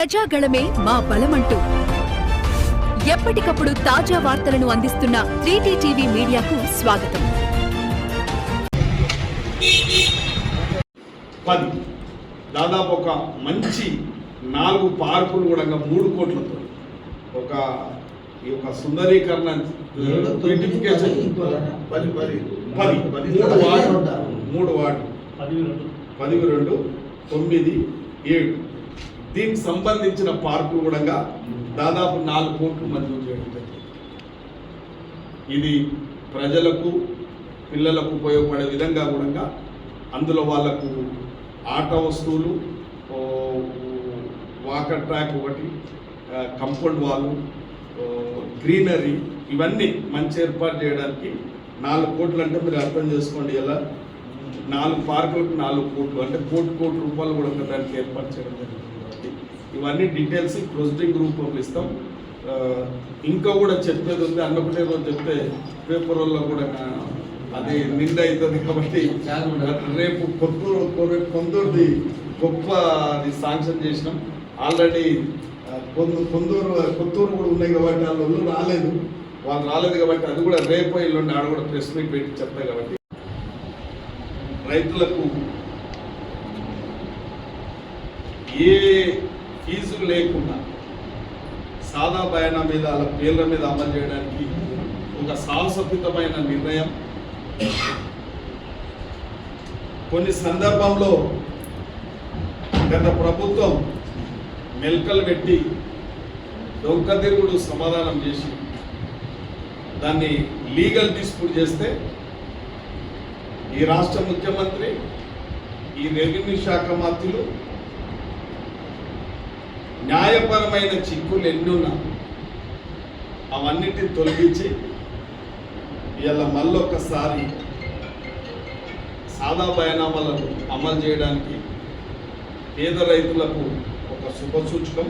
ప్రజాగళమే మా బలమంటూ. ఎప్పటికప్పుడు తాజా వార్తలను అందిస్తున్న త్రీటీ టీవీ మీడియాకు స్వాగతం. పది. దాదాపు ఒక మంచి నాలుగు పార్కులు కూడా మూడు కోట్లతో. ఒక ఈ యొక్క సుందరీకరణ బ్యూటిఫికేషన్ పది మూడు వార్డు. మూడు వార్డు. పదివి రెండు తొమ్మిది ఏడు. దీనికి సంబంధించిన పార్కులు కూడా దాదాపు నాలుగు కోట్లు మంజూరు చేయడం జరిగింది. ఇది ప్రజలకు పిల్లలకు ఉపయోగపడే విధంగా కూడా అందులో వాళ్ళకు ఆట వస్తువులు వాకర్ ట్రాక్ ఒకటి కంపౌండ్ వాళ్ళు గ్రీనరీ ఇవన్నీ మంచి ఏర్పాటు చేయడానికి నాలుగు కోట్లు అంటే మీరు అర్థం చేసుకోండి ఎలా? నాలుగు పార్కులకు నాలుగు కోట్లు అంటే కోటి కోటి రూపాయలు కూడా దానికి ఏర్పాటు చేయడం జరిగింది. ఇవన్నీ డీటెయిల్స్ ప్రొసీడింగ్ గ్రూప్ పంపిస్తాం ఇంకా కూడా చెప్పేది ఉంది. అన్నప్పుడే రోజు చెప్తే పేపర్లో కూడా అది నిండా అవుతుంది కాబట్టి రేపు కొత్తూరు కొందూరుది గొప్ప అది శాంక్షన్ చేసినాం. ఆల్రెడీ కొందరు కొందూరు కొత్తూరు కూడా ఉన్నాయి కాబట్టి వాళ్ళు రాలేదు. వాళ్ళు రాలేదు కాబట్టి అది కూడా రేపు ఎల్లుండి ఆడ కూడా ప్రెస్ మీట్ పెట్టి చెప్తాయి కాబట్టి. రైతులకు ఏ ఫీజు లేకుండా సాదా బయానా మీద వాళ్ళ పేర్ల మీద అమలు చేయడానికి ఒక సాహసోపితమైన నిర్ణయం. కొన్ని సందర్భంలో గత ప్రభుత్వం మెల్కలు పెట్టి దొంగతిరుగుడు సమాధానం చేసి దాన్ని లీగల్ డిస్ప్యూట్ చేస్తే ఈ రాష్ట్ర ముఖ్యమంత్రి ఈ రెవెన్యూ శాఖ మంత్రులు న్యాయపరమైన చిక్కులు ఎన్నున్నా అవన్నిటిని తొలగించి ఇలా మళ్ళొకసారి సాదా బయనామాలను అమలు చేయడానికి పేద రైతులకు ఒక శుభసూచకం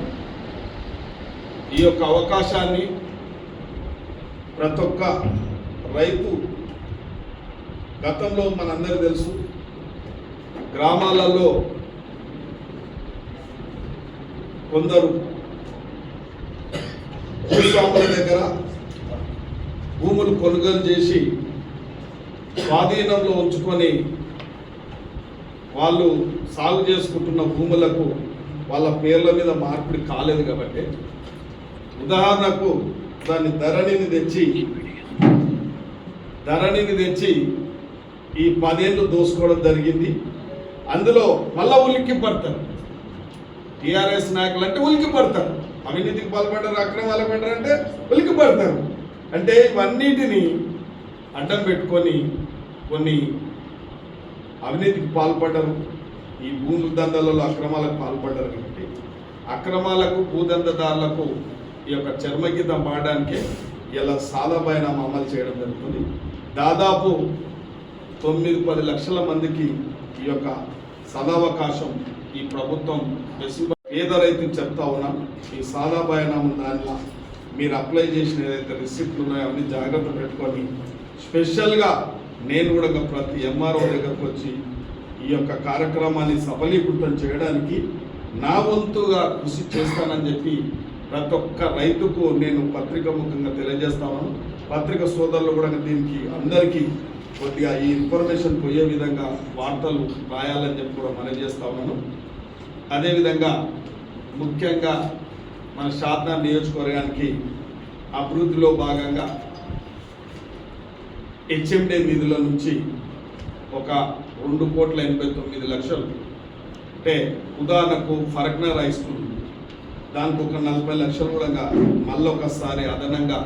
ఈ యొక్క అవకాశాన్ని ప్రతి ఒక్క రైతు గతంలో మనందరికీ తెలుసు. గ్రామాలలో కొందరు భూస్వాముల దగ్గర భూములు కొనుగోలు చేసి స్వాధీనంలో ఉంచుకొని వాళ్ళు సాగు చేసుకుంటున్న భూములకు వాళ్ళ పేర్ల మీద మార్పిడి కాలేదు కాబట్టి ఉదాహరణకు దాన్ని ధరణిని తెచ్చి ధరణిని తెచ్చి ఈ పదేళ్ళు దోసుకోవడం జరిగింది. అందులో మళ్ళా ఉలిక్కి పడతారు టీఆర్ఎస్ నాయకులు అంటే ఉలికి పడతారు అవినీతికి పాల్పడ్డారు అక్రమాలకు పడ్డారు అంటే ఉలికి పడతారు అంటే ఇవన్నిటిని అడ్డం పెట్టుకొని కొన్ని అవినీతికి పాల్పడ్డారు. ఈ భూమి దందాలలో అక్రమాలకు పాల్పడ్డారు కాబట్టి అక్రమాలకు భూదందదారులకు ఈ యొక్క చర్మగీతం పాడడానికి ఇలా సాదాబైన అమలు చేయడం జరుగుతుంది. దాదాపు తొమ్మిది పది లక్షల మందికి ఈ యొక్క సదావకాశం ఈ ప్రభుత్వం వెసులుబా- పేద రైతులు చెప్తా ఉన్నాం ఈ సాదా బయనామం దానిలో మీరు అప్లై చేసిన ఏదైతే రిసిప్ట్లు ఉన్నాయో అన్ని జాగ్రత్త పెట్టుకొని స్పెషల్గా నేను కూడా ప్రతి ఎంఆర్ఓ దగ్గరకు వచ్చి ఈ యొక్క కార్యక్రమాన్ని సఫలీకృతం చేయడానికి నా వంతుగా కృషి చేస్తానని చెప్పి ప్రతి ఒక్క రైతుకు నేను పత్రిక ముఖంగా తెలియజేస్తాను పత్రిక సోదరులు కూడా దీనికి అందరికీ కొద్దిగా ఈ ఇన్ఫర్మేషన్ పోయే విధంగా వార్తలు రాయాలని చెప్పి కూడా మనవి చేస్తా ఉన్నాను. అదేవిధంగా ముఖ్యంగా మన శారదా నియోజకవర్గానికి అభివృద్ధిలో భాగంగా హెచ్ఎండే నిధుల నుంచి ఒక రెండు కోట్ల ఎనభై తొమ్మిది లక్షలు అంటే ఉదాహరణకు ఫరక్నర్ హై స్కూల్ దానికి ఒక నలభై లక్షలు కూడా మళ్ళీ ఒకసారి అదనంగా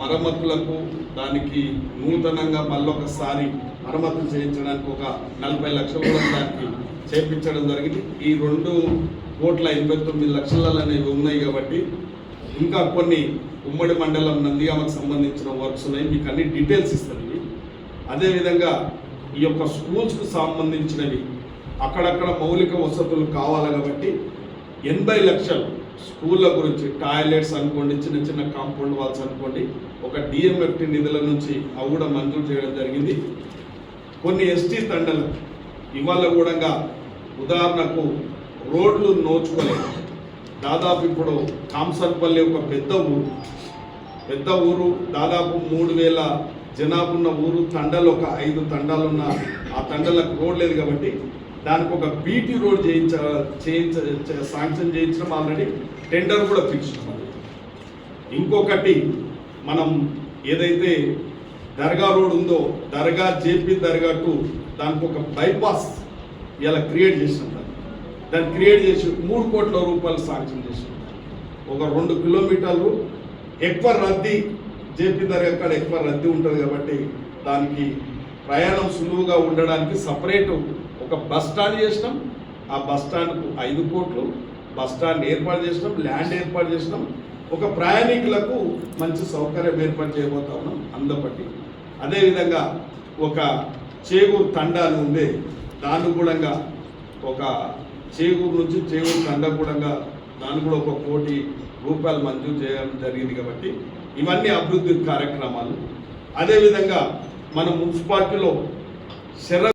మరమ్మతులకు దానికి నూతనంగా మళ్ళొకసారి మరమ్మతులు చేయించడానికి ఒక నలభై లక్షలు కూడా దానికి చేపించడం జరిగింది. ఈ రెండు కోట్ల ఎనభై తొమ్మిది లక్షల అనేవి ఉన్నాయి కాబట్టి ఇంకా కొన్ని ఉమ్మడి మండలం నందిగామకు సంబంధించిన వర్క్స్ ఉన్నాయి. మీకు అన్ని డీటెయిల్స్ ఇస్తాను ఇవి. అదేవిధంగా ఈ యొక్క స్కూల్స్కు సంబంధించినవి అక్కడక్కడ మౌలిక వసతులు కావాలి కాబట్టి ఎనభై లక్షలు స్కూళ్ళ గురించి టాయిలెట్స్ అనుకోండి చిన్న చిన్న కాంపౌండ్ వాల్స్ అనుకోండి ఒక డిఎంఎఫ్టి నిధుల నుంచి అవి కూడా మంజూరు చేయడం జరిగింది. కొన్ని ఎస్టీ తండలు ఇవాళ కూడా ఉదాహరణకు రోడ్లు నోచుకోలేదు. దాదాపు ఇప్పుడు కాంసర్పల్లి ఒక పెద్ద ఊరు. పెద్ద ఊరు దాదాపు మూడు వేల జనాభా ఉన్న ఊరు తండలు ఒక ఐదు తండాలున్న ఆ తండలకు రోడ్ లేదు కాబట్టి దానికి ఒక బీటీ రోడ్ చేయించ చేయించ శాంక్షన్ చేయించడం ఆల్రెడీ టెండర్ కూడా పిలిచినాం ఇంకొకటి మనం ఏదైతే దర్గా రోడ్ ఉందో దర్గా జేపీ దర్గా టు దానికి ఒక బైపాస్ ఇలా క్రియేట్ చేసినాం దాన్ని. దాన్ని క్రియేట్ చేసి మూడు కోట్ల రూపాయలు శాంక్షన్ చేసినాం ఒక రెండు కిలోమీటర్లు ఎక్కువ రద్దీ జేపీ దర్గా కాడ ఎక్కువ రద్దీ ఉంటుంది కాబట్టి దానికి ప్రయాణం సులువుగా ఉండడానికి సపరేట్ ఒక బస్ స్టాండ్ చేసినాం. ఆ బస్ స్టాండ్కు ఐదు కోట్లు బస్ స్టాండ్ ఏర్పాటు చేసినాం ల్యాండ్ ఏర్పాటు చేసినాం. ఒక ప్రయాణికులకు మంచి సౌకర్యం ఏర్పాటు చేయబోతా ఉన్నాం అందపట్టి అదేవిధంగా ఒక చేగూరు తండా అని ఉంది దాన్ని కూడా ఒక చేగూరు నుంచి చేగూరు తండా దాని దాన్ని కూడా ఒక కోటి రూపాయలు మంజూరు చేయడం జరిగింది కాబట్టి ఇవన్నీ అభివృద్ధి కార్యక్రమాలు. అదేవిధంగా మన మున్సిపాలిటీలో శర